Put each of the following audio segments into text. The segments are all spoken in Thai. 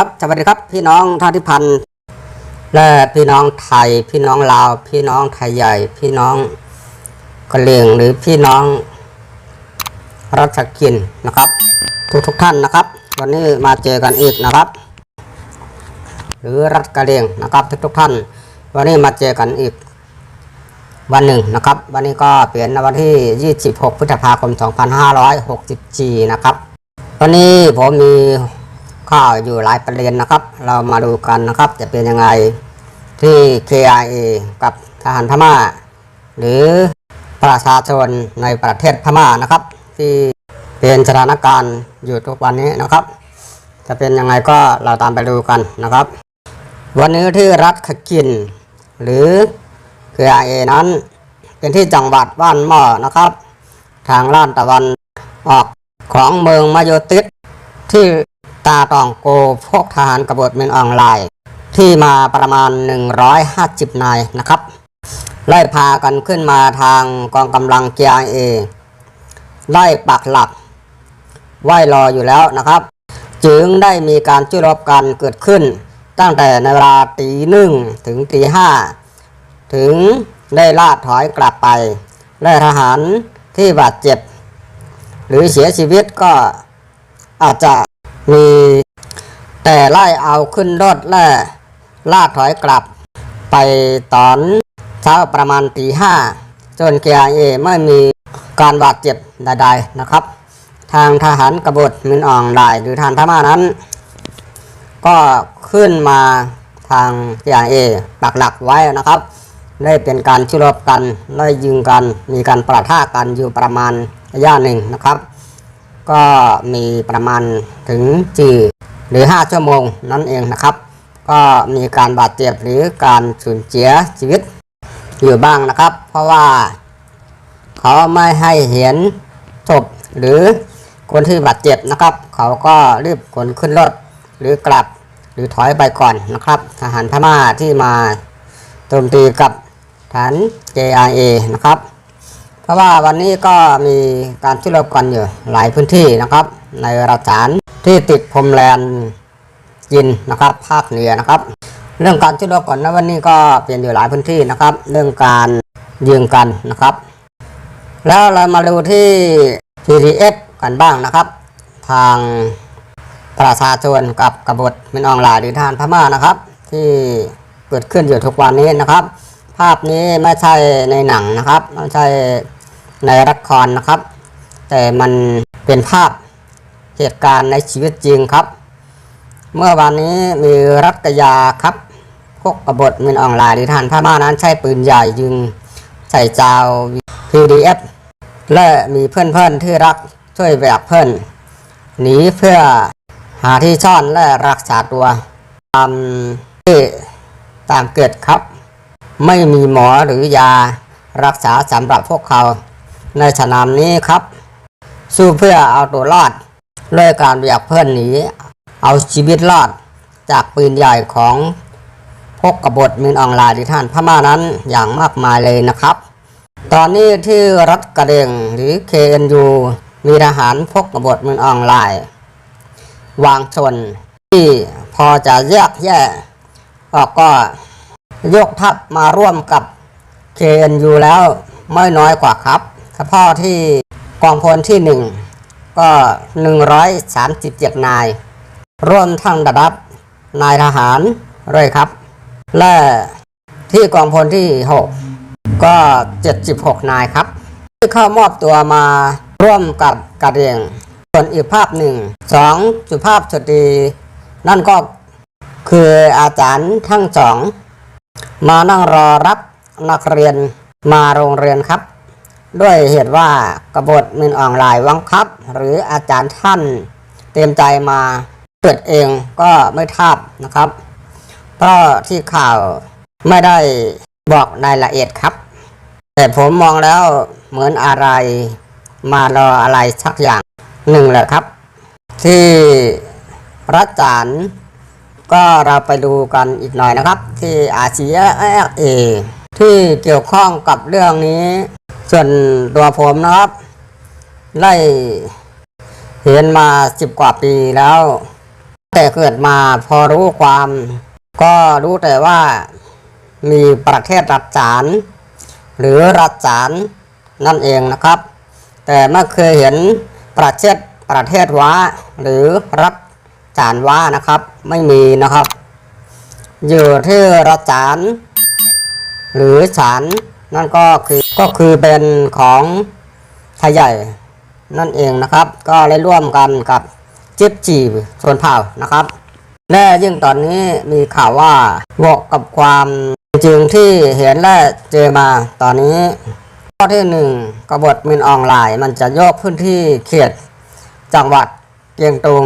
ครับสวัสดีครับพี่น้องท่านที่พันและพี่น้องไทย พี่น้องลาว พี่น้องไทยใหญ่ พี่น้องกะเหรี่ยงหรือพี่น้องรัชกินนะครับ ทุกทุกท่านนะครับ วันนี้มาเจอกันอีกนะครับ หรือรัฐกะเหรี่ยงนะครับ ทุกทุกท่าน วันนี้มาเจอกันอีก วันหนึ่งนะครับ วันนี้ก็เปลี่ยนในวันที่ 26 พฤษภาคม 2564 นะครับวันนี้ผมมี ข้าวอยู่หลายประเด็นนะครับ เรามาดูกันนะครับจะเป็นยังไงที่ KIA กับทหารพม่า หรือประชาชนในประเทศพม่านะครับ ที่เป็นสถานการณ์อยู่ทุกวันนี้นะครับ จะเป็นยังไงก็เราตามไปดูกันนะครับ วันนี้ที่รัฐขกิน หรือ KIA นั้นเป็นที่จังหวัดบ้านหม้อนะครับ ทางล้านตะวันออกของเมืองมายติสที่ ตาตองโกพวกทหารกบฏเมืองออนไลน์ ที่มาประมาณ 150 นายนะครับ ไล่พากันขึ้นมาทางกองกำลัง KIA ไล่ปักหลักไหวรออยู่แล้วนะครับ จึงได้มีการจุรบกันเกิดขึ้น ตั้งแต่ในเวลาตีหนึ่งถึงตีห้าถึงได้ล่าถอยกลับไปและทหารที่บาดเจ็บ หรือเสียชีวิตก็อาจจะ มีแต่ไล่เอาขึ้นรถและล่าถอยกลับ ไปตอนเช้าประมาณตีห้าจนเกียเอไม่มีการบาดเจ็บใดๆนะครับ ทางทหารกบฏมินอ่องไดหรือทานพม่านั้น ก็ขึ้นมาทางเกียเอปักหลักไว้นะครับ ได้เป็นการชุรบกันได้ยิงกัน มีการประทะกันอยู่ประมาณระยะหนึ่งนะครับ ก็มีประมาณถึงจีหรือ 5 ชั่วโมงนั่นเองนะครับ ก็มีการบาดเจ็บหรือการสูญเสียชีวิตอยู่บ้างนะครับ เพราะว่าเขาไม่ให้เห็นศพหรือคนที่บาดเจ็บนะครับ เขาก็รีบขนขึ้นรถหรือกลับหรือถอยไปก่อนนะครับทหารพม่าที่มาโจมตีกับฐาน JRA นะครับ เพราะว่าวันนี้ก็มีการชุลบกันอยู่หลายพื้นที่นะครับ ในรัฐานที่ติดพรมแลนยินนะครับ ภาคเหนือนะครับ เรื่องการชุลบกันนะวันนี้ก็เปลี่ยนอยู่หลายพื้นที่นะครับ เรื่องการยิงกันนะครับ แล้วเรามาดูที่ PDS กันบ้างนะครับ ทางประชาชนกับกบฏมินออนไลน์หรือทารพม่านะครับ ที่เกิดขึ้นอยู่ทุกวันนี้นะครับ ภาพนี้ไม่ใช่ในหนังนะครับไม่ใช่ ในละครนะครับ แต่มันเป็นภาพเหตุการณ์ในชีวิตจริงครับ เมื่อวานนี้มีรัตยาครับพวกกบฏมินออนไลน์หรือทารพม่านั้นใช้ปืนใหญ่ยิงใส่เจ้า PDF และมีเพื่อนๆที่รักช่วยแบกเพื่อนหนีเพื่อหาที่ซ่อนและรักษาตัวตามที่ตามเกิดครับ ไม่มีหมอหรือยารักษาสำหรับพวกเขา ในสนามนี้ครับ สู้เพื่อเอาตัวรอดด้วยการแบกเพื่อนหนี เอาชีวิตรอด จากปืนใหญ่ของพกกบฏมินออนไลน์ที่ท่านพม่านั้นอย่างมากมายเลยนะครับ ตอนนี้ที่รัฐกระเดงหรือ KNU มีทหารพกกบฏมินออนไลน์วางชนที่พอจะแยกแยะออกก็ยกทัพมาร่วมกับ KNU แล้วไม่น้อยกว่าครับ เฉพาะที่กองพลที่หนึ่งก็ 137 นายร่วมทั้งระดับนายทหารเลยครับ และที่กองพลที่ 6 ก็ 76 นายครับ ที่เข้ามอบตัวมาร่วมกับกระเรียง ส่วนอีกภาพหนึ่งสองสุภาพสตรีนั่นก็คืออาจารย์ทั้งสอง มานั่งรอรับนักเรียนมาโรงเรียนครับ ด้วยเหตุว่ากบฏมินอ่อนไลน์วังคับ หรืออาจารย์ท่าน เตรียมใจมาเกิดเองก็ไม่ทราบนะครับ เพราะที่ข่าวไม่ได้บอกรายละเอียดครับ แต่ผมมองแล้วเหมือนอะไรมารออะไรสักอย่างหนึ่งแหละครับ ที่รัจานก็เราไปดูกันอีกหน่อยนะครับ ที่อาเซียเอที่เกี่ยวข้องกับเรื่องนี้ ส่วนตัวผมนะครับ ได้เห็นมาสิบกว่าปีแล้ว แต่เกิดมาพอรู้ความ ก็รู้แต่ว่ามีประเทศรัฐจานหรือรัฐจานนั่นเองนะครับ แต่ไม่เคยเห็นประเทศประเทศว้าหรือรัฐจานว้านะครับ ไม่มีนะครับ อยู่ที่รัฐจานหรือศาล นั่นก็คือก็คือเป็นของไทยใหญ่นั่นเองนะครับ ก็ได้ร่วมกันกับจิ๊บจีชนเผ่านะครับ และยิ่งตอนนี้มีข่าวว่าบวกกับความจริงที่เห็นและเจอมาตอนนี้ ข้อที่หนึ่งกบฏมินออนไลน์มันจะยกพื้นที่เขตจังหวัดเกียงตุง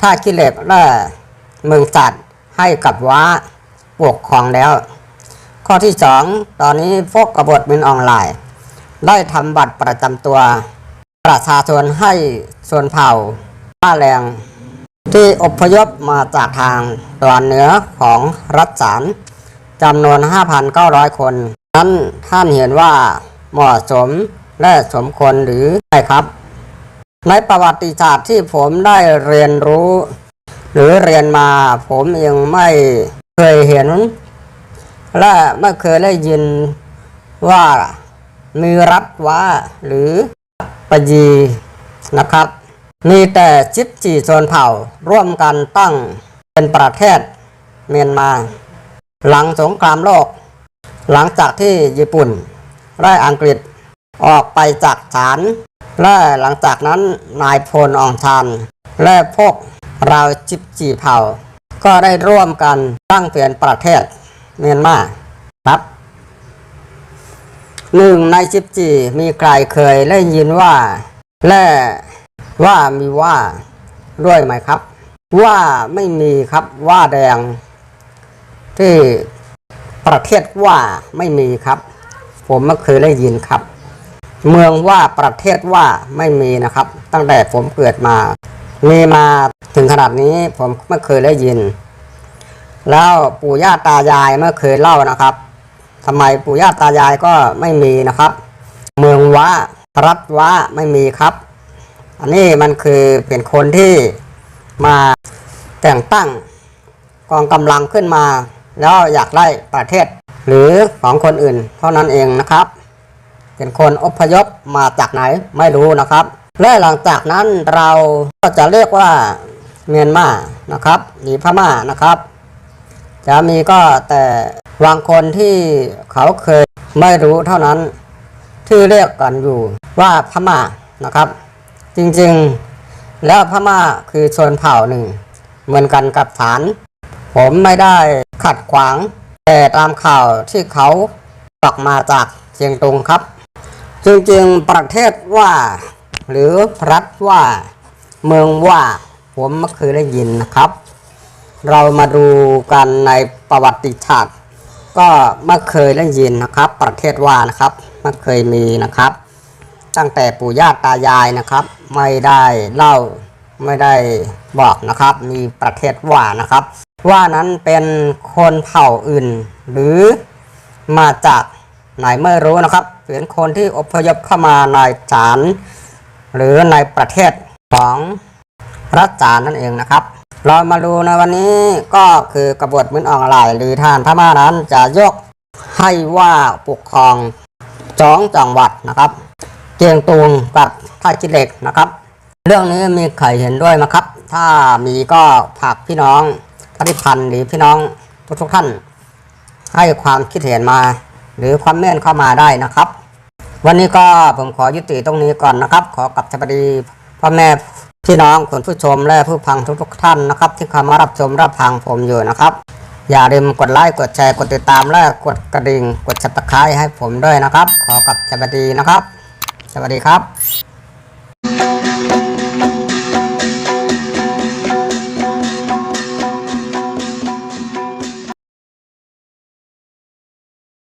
ท่าขี้เหล็กและเมืองจัดให้กับว้าปกครองแล้ว ข้อที่สองตอนนี้พวกกบฏมินออนไลน์ ได้ทำบัตรประจำตัว ประชาชนให้ส่วนเผ่าป้าแรง ที่อพยพมาจากทางตอนเหนือของรัฐสารจำนวน 5,900 คน นั้นท่านเห็นว่าเหมาะสมและสมควรหรือไม่ครับ ในประวัติศาสตร์ที่ผมได้เรียนรู้ หรือเรียนมาผมยังไม่เคยเห็น และไม่เคยได้ยินว่ามีรัฐว่าหรือปยีนะครับ มีแต่จิบจีโซนเผ่าร่วมกันตั้งเป็นประเทศเมียนมา หลังสงครามโลก หลังจากที่ญี่ปุ่นไล่อังกฤษออกไปจากฐาน และหลังจากนั้นนายพลอองชานและพวกเราจิบจีเผ่า ก็ได้ร่วมกันตั้งเปลี่ยนประเทศ เมียนมาครับหนึ่งในจิบจีมีใครเคยได้ยินว่าและว่ามีว่าด้วยไหมครับ ว่าไม่มีครับว่าแดง ที่ประเทศว่าไม่มีครับ ผมไม่เคยได้ยินครับ เมืองว่าประเทศว่าไม่มีนะครับ ตั้งแต่ผมเกิดมา มีมาถึงขนาดนี้ผมไม่เคยได้ยิน แล้วปู่ย่าตายายไม่เคยเล่านะครับทำไมปู่ย่าตายายก็ไม่มีนะครับ เมืองวะรัฐวะไม่มีครับ อันนี้มันคือเป็นคนที่มาแต่งตั้งกองกำลังขึ้นมา แล้วอยากไล่ประเทศ หรือของคนอื่น เท่านั้นเองนะครับ เป็นคนอพยพมาจากไหนไม่รู้นะครับ และหลังจากนั้นเราก็จะเรียกว่าเมียนมานะครับหรือพม่านะครับ จะมีก็แต่บางคนที่เขาเคยไม่รู้เท่านั้น ที่เรียกกันอยู่ว่าพม่านะครับ จริงๆ แล้วพม่าคือชนเผ่าหนึ่ง เหมือนกันกับฐาน ผมไม่ได้ขัดขวาง แต่ตามข่าวที่เขาตอกมาจากเชียงตุงครับ จริงๆ ประเทศว่า หรือรัฐว่า เมืองว่า ผมไม่เคยได้ยินนะครับ เรามาดูกันในประวัติศาสตร์ก็ไม่เคยได้ยินนะครับ ประเทศว่านะครับไม่เคยมีนะครับ ตั้งแต่ปู่ย่าตายายนะครับ ไม่ได้เล่าไม่ได้บอกนะครับ มีประเทศว่านะครับ ว่านั้นเป็นคนเผ่าอื่น หรือมาจากไหนไม่รู้นะครับเป็นคนที่อพยพเข้ามาในศาลหรือในประเทศของรัฐจานนั่นเองนะครับ เรามาดูในวันนี้ก็คือกบฏมินออนไลน์หรือทานพม่านั้นจะยกให้ว่าปกครองสองจังหวัดนะครับ เกียงตุงกับท่าขี้เหล็กนะครับ เรื่องนี้มีใครเห็นด้วยไหมครับ ถ้ามีก็ฝากพี่น้องปฏิพันธ์หรือพี่น้องทุกๆท่าน ให้ความคิดเห็นมา หรือความเม่นเข้ามาได้นะครับ วันนี้ก็ผมขอยุติตรงนี้ก่อนนะครับ ขอกับสวัสดีพ่อแม่ พี่น้องคุณผู้ชมและผู้ฟังทุกๆท่านนะครับ ที่เข้ามารับชมรับฟังผมอยู่นะครับ อย่าลืมกดไลค์กดแชร์กดติดตามและกดกระดิ่ง กดสับตะไคร้ให้ผมด้วยนะครับ ขอกับสวัสดีนะครับ สวัสดีครับ